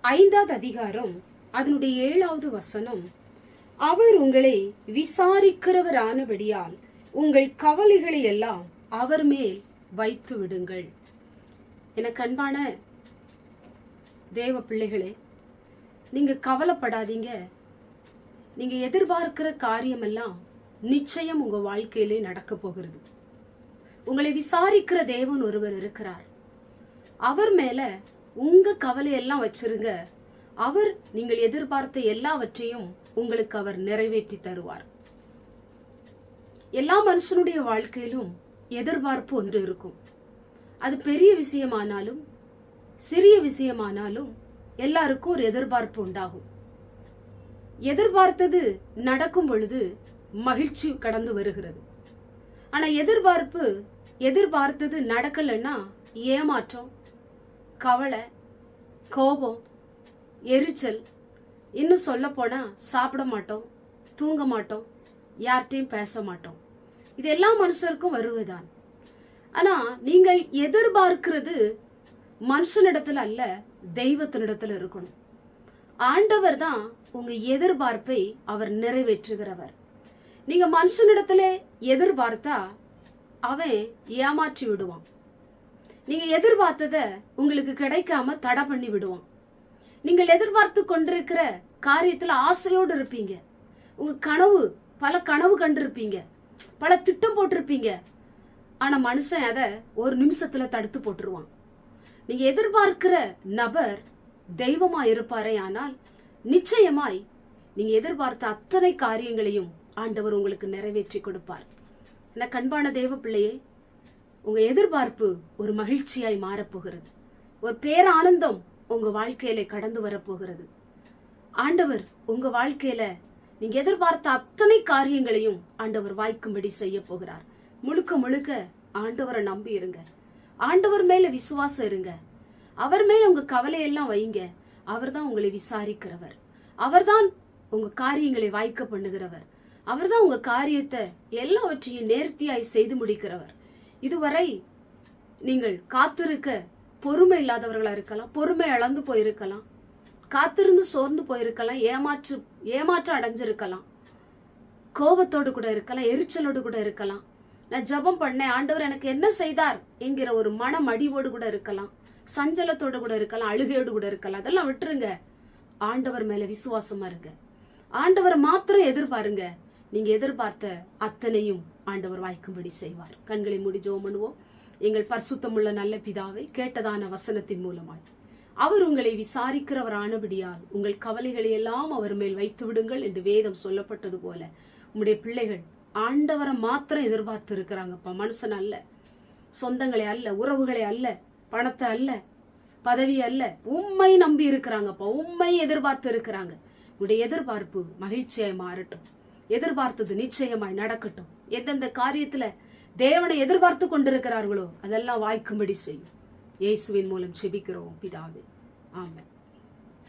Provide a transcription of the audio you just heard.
ஐந்தாவது அதிகாரம் அதனுடைய ஏழாவது வசனம். அவர் உங்களை விசாரிக்கிறவரானபடியால் உங்கள் கவலைகளை எல்லாம் அவர் மேல் வைத்து விடுங்கள். எனக்கு அன்பான தேவ பிள்ளைகளே நீங்க கவலைப்படாதீங்க. நீங்க எதிர்பார்க்கிற காரியமெல்லாம் நிச்சயம் உங்க வாழ்க்கையிலே நடக்க போகிறது. உங்களை விசாரிக்கிற தேவன் ஒருவர் இருக்கிறார். அவர் மேல உங்க கவலையெல்லாம் வச்சிருங்க. அவர் நீங்கள் எதிர்பார்த்த எல்லாவற்றையும் உங்களுக்கு அவர் நிறைவேற்றி தருவார். எல்லா மனுஷனுடைய வாழ்க்கையிலும் எதிர்பார்ப்பு ஒன்று இருக்கும். அது பெரிய விஷயமானாலும் சிறிய விஷயமானாலும் எல்லாருக்கும் ஒரு எதிர்பார்ப்பு உண்டாகும். எதிர்பார்த்தது நடக்கும் பொழுது மகிழ்ச்சி கடந்து வருகிறது. ஆனா எதிர்பார்ப்பு எதிர்பார்த்தது நடக்கலைன்னா ஏமாற்றம் கவலை கோபம் எரிச்சல். இன்னும் சொல்ல சாப்பிட மாட்டோம் தூங்க மாட்டோம் யார்கிட்டையும் பேச மாட்டோம். இது எல்லா மனுஷருக்கும் வருவதுதான். ஆனால் நீங்கள் எதிர்பார்க்கிறது மனுஷனிடத்தில் அல்ல தெய்வத்தினிடத்தில் இருக்கணும். ஆண்டவர் தான் உங்க எதிர்பார்ப்பை அவர் நிறைவேற்றுகிறவர். நீங்க மனுஷனிடத்துல எதிர்பார்த்தா அவன் ஏமாற்றி விடுவான். நீங்க எதிர்பார்த்தத உங்களுக்கு கிடைக்காம தடை பண்ணி விடுவான் நீங்கள் எதிர்பார்த்து கொண்டிருக்கிற காரியத்துல ஆசையோடு இருப்பீங்க. உங்க கனவு பல கனவு கண்டிருப்பீங்க. பல திட்டம் போட்டிருப்பீங்க. ஆனா மனுஷன் அதை ஒரு நிமிஷத்துல தடுத்து போட்டுருவான். நீங்க எதிர்பார்க்கிற நபர் தெய்வமா இருப்பாரே ஆனால் நிச்சயமாய் நீங்க எதிர்பார்த்த அத்தனை காரியங்களையும் ஆண்டவர் உங்களுக்கு நிறைவேற்றி கொடுப்பார். என்ன கண்பான தேவ பிள்ளையே உங்க எதிர்பார்ப்பு ஒரு மகிழ்ச்சியாய் மாறப்போகிறது. ஒரு பேரானந்தம் உங்க வாழ்க்கையில கடந்து வரப்போகிறது. ஆண்டவர் உங்க வாழ்க்கையில நீங்க எதிர்பார்த்த அத்தனை காரியங்களையும் ஆண்டவர் வாய்க்கும்படி செய்ய போகிறார். முழுக்க முழுக்க ஆண்டவரை நம்பி இருங்க. ஆண்டவர் மேல விசுவாசம் இருங்க. அவர் மேல உங்க கவலையெல்லாம் வைங்க. அவர்தான் உங்களை விசாரிக்கிறவர். அவர்தான் உங்க காரியங்களை வாய்க்க பண்ணுகிறவர். அவர்தான் உங்க காரியத்தை எல்லாவற்றையும் நேர்த்தியாய் செய்து முடிக்கிறவர். இதுவரை நீங்கள் காத்திருக்க பொறுமை இல்லாதவர்களா இருக்கலாம் பொறுமை இழந்து போயிருக்கலாம் காத்திருந்து சோர்ந்து போயிருக்கலாம் ஏமாற்று ஏமாற்றம் அடைஞ்சிருக்கலாம் கோபத்தோடு கூட இருக்கலாம் எரிச்சலோடு கூட இருக்கலாம். நான் ஜெபம் பண்ணேன் ஆண்டவர் எனக்கு என்ன செய்தார் என்கிற ஒரு மன மடிவோடு கூட இருக்கலாம் சஞ்சலத்தோடு கூட இருக்கலாம் அழுகையோடு கூட இருக்கலாம். அதெல்லாம் விட்டுருங்க. ஆண்டவர் மேல விசுவாசமா இருங்க. ஆண்டவரை மாத்திரம் எதிர்பாருங்க. நீங்க எதிர்பார்த்த அத்தனையும் ஆண்டவர் வாய்க்கும்படி செய்வார். கண்களை மூடி ஜெபம் பண்ணுவோம். எங்கள் பரிசுத்தமுள்ள நல்ல பிதாவை கேட்டதான வசனத்தின் மூலமாய். அவர் உங்களை விசாரிக்கிறவர் ஆனபடியால் உங்கள் கவலைகளை எல்லாம் அவர் மேல் வைத்து விடுங்கள் என்று வேதம் சொல்லப்பட்டது போல உங்களுடைய பிள்ளைகள் ஆண்டவரை மாத்திரம் எதிர்பார்த்து இருக்கிறாங்கப்பா மனுஷன் அல்ல சொந்தங்களை அல்ல உறவுகளை அல்ல பணத்தை அல்ல பதவி அல்ல. உண்மை நம்பி இருக்கிறாங்கப்பா. உண்மை எதிர்பார்த்து இருக்கிறாங்க உடைய எதிர்பார்ப்பு மகிழ்ச்சியாய் மாறட்டும். எதிர்பார்த்தது நிச்சயமாய் நடக்கட்டும். எந்தெந்த காரியத்துல தேவனை எதிர்பார்த்து கொண்டிருக்கிறார்களோ அதெல்லாம் வாய்க்கும்படி செய்யும். இயேசுவின் மூலம் செபிக்கிறோம் பிதாவே. ஆமாம்